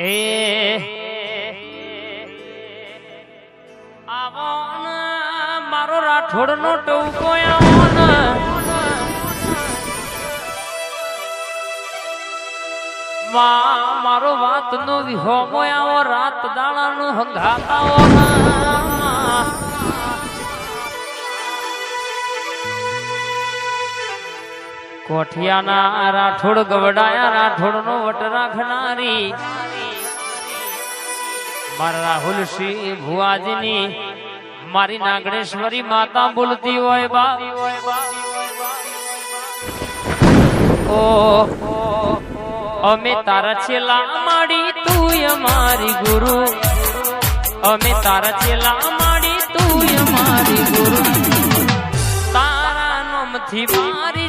એ મારો રાઠોડ નો ટૂંકો મારો વાત નો વિહોમો આવો, રાત દાણા નું હંગાતાઓ કોઠિયાના રાઠોડ ગવડાયા રાઠોડ નો વટ રાખનારી મારા રાહુલ સિંહ ભુવાજીની, મારી નાગણેશ્વરી માતા બોલતી હોય બા. ઓ, અમે તારા છેલા માડી તું અમારી ગુરુ. અમે તારા છેલા માડી તું અમારી ગુરુ. તારા નામથી મારી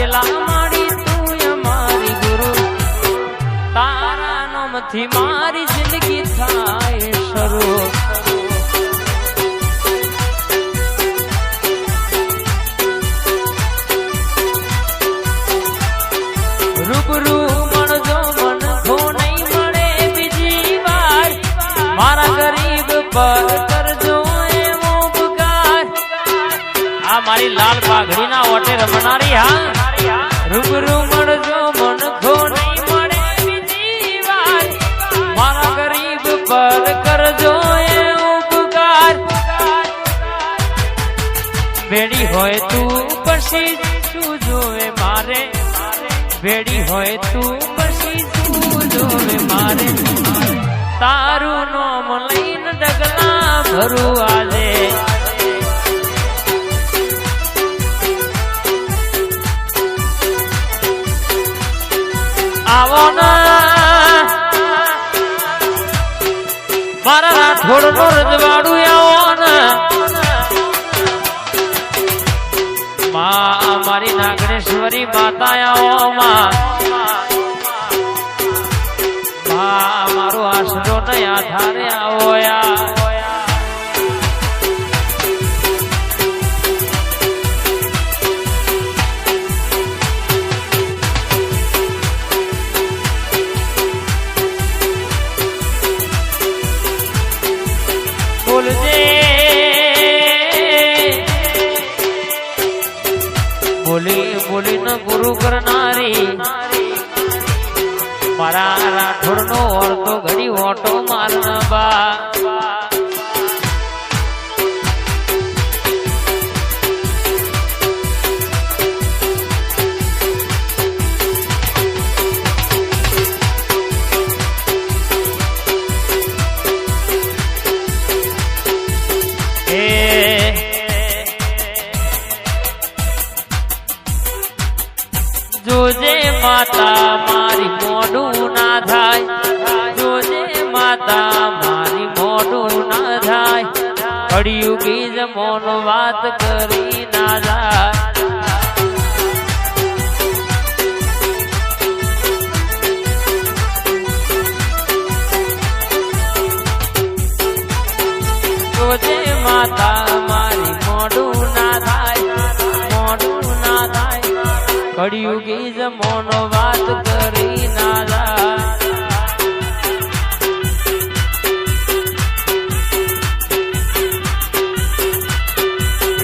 તારા મારી તું અમારી ગુરુ. તારા નામથી મારી જિંદગી થાય શરૂ. રૂબરૂ મળજો મન નહીં મળે બીજી વાર. મારા ગરીબ પર કરજો એવો આ મારી લાલ પાઘડીના ઓટે રમનારી, હા. રૂબરૂ મળજો મન ખો નહીં મળે બીજી વાર. મારા ગરીબ બેડી હોય તું પછી શું જોવે મારે? બેડી હોય તું પછી તું જોવે મારે? તારું નામ લઈને ડગલા ભરું મારા રાઠોડ નો રજવાડું બોલી બોલીને ગુરુ કરનારી. મારા રાઠોડ નો ઓળતો ઘડી ઓટો મારના બા. ના થાય. જોજે માતા, મારી મોઢું ના થાય. કળિયુગી જમોન વાત કરી ના જાય. જોજે માતા, મારી મોઢું ના થાય. મોઢું ના થાય. કળિયુગી જમોનો વાત કરી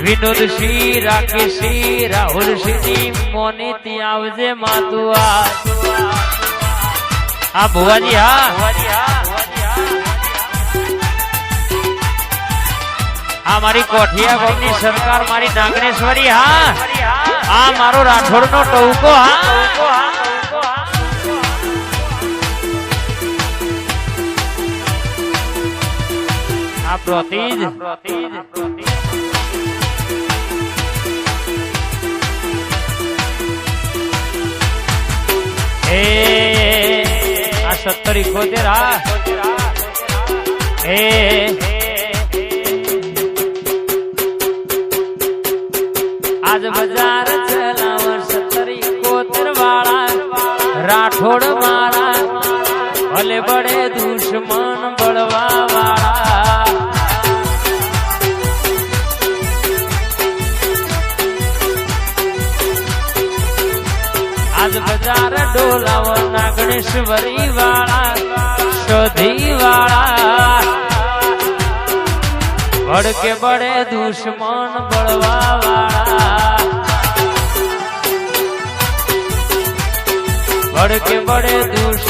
વિનોદ શ્રી, રાકેશ શ્રી, રાહુલ શ્રી મોની આવજે માતું હા, ભુવાજી, હા. આ મારી કોઠિયા ગામની સરકાર, મારી નાગણેશ્વરી હા. આ મારો રાઠોડ નો ટૌકો હા આ પ્રતિજ. એ સત્તર ઇકોતેર આ એ આજ બજાર ચલાવર સત્તર ઇકોતેર વાળા રાઠોડ મારા, ભલે બળે દુશ્મન બળવા ડોલાવો ના ગણેશ્વરી વાળા શોધી વાળા. ભડકે બળે દુશ્મન બળવા વાળા. ભડકે બળે દુશ્મન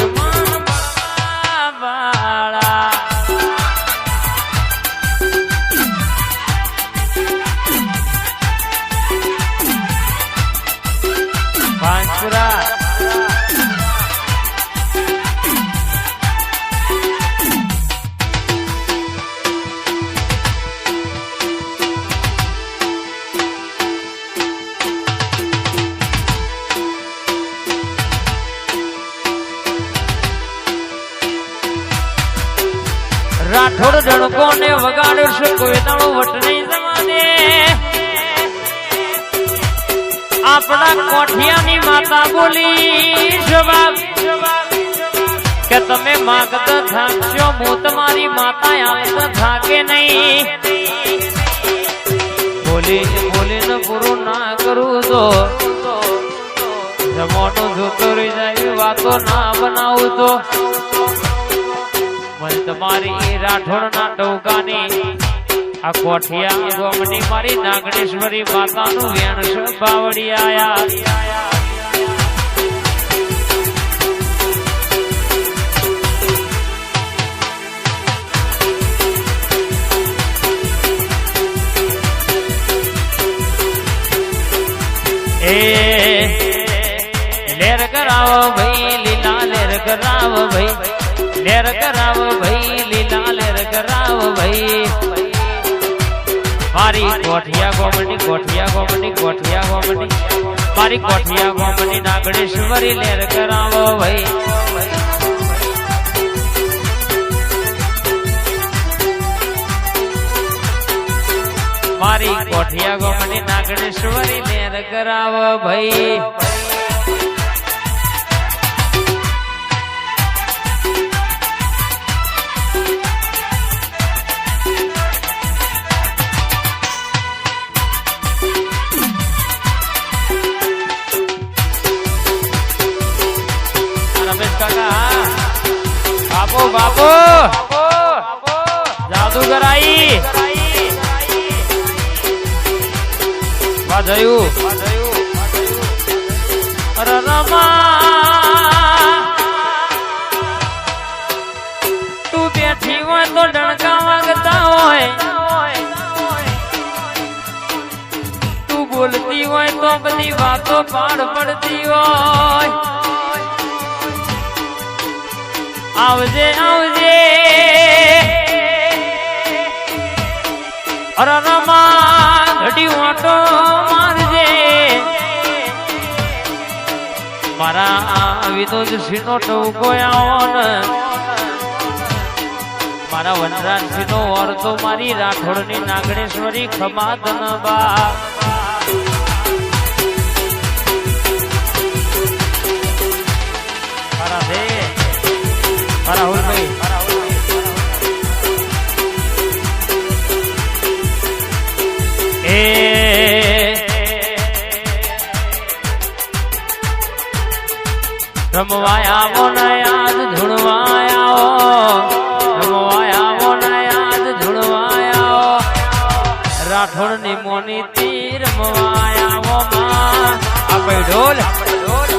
વગાડશે કોઈ દાડો વટ નહીં જવાને આપણા કોઠિયાની માતા બોલી જવાબ. કે તમે માગતા થાકશો હું તમારી માતા હાલત થાકે નહીં. બોલી બોલીને પૂરું ના કરું તો જમવાનું જોતો રહી જાય, વાતો ના બનાવું તો. મને તમારી રાઠોડના ટોકાની આ કોઠિયા ગોમની મારી નાગણેશ્વરી માતાનું વેણ છે બાવડી આયા એ લેર કરાવો લેર કરાવ ભાઈ, લીલા લેર કરાવ ભાઈ. મારી કોઠિયા ગોમની કોઠિયા ગોમની કોઠિયા ગોમની. મારી કોઠિયા ગોમની નાગણેશ્વરી લેર કરાવો ભાઈ. મારી કોઠિયા ગોમની નાગણેશ્વરી લેર કરાવો ભાઈ. અરે રમા. તું બેઠી હોય તો ડણકા વાગતા હોય. તું બોલતી હોય તો બધી વાતો પાડ પડતી હોય. આવજે આવજે. અરે રમા. ઘડી ઓટો મારજે. મારા આવી તો જ આવો ને મારા વનરાજ સિંહનો ઓરતો મારી રાઠોડની નાગણેશ્વરી ખમાદન બા. મારા રાહુલભાઈ રમવાયા મોનયા ધૂણવાયા રમવાયા મોનયા ધૂણવાયા રાઠોડની મોની તીર રમવાયા મોમાં આપણે ઢોલ ઢોલ.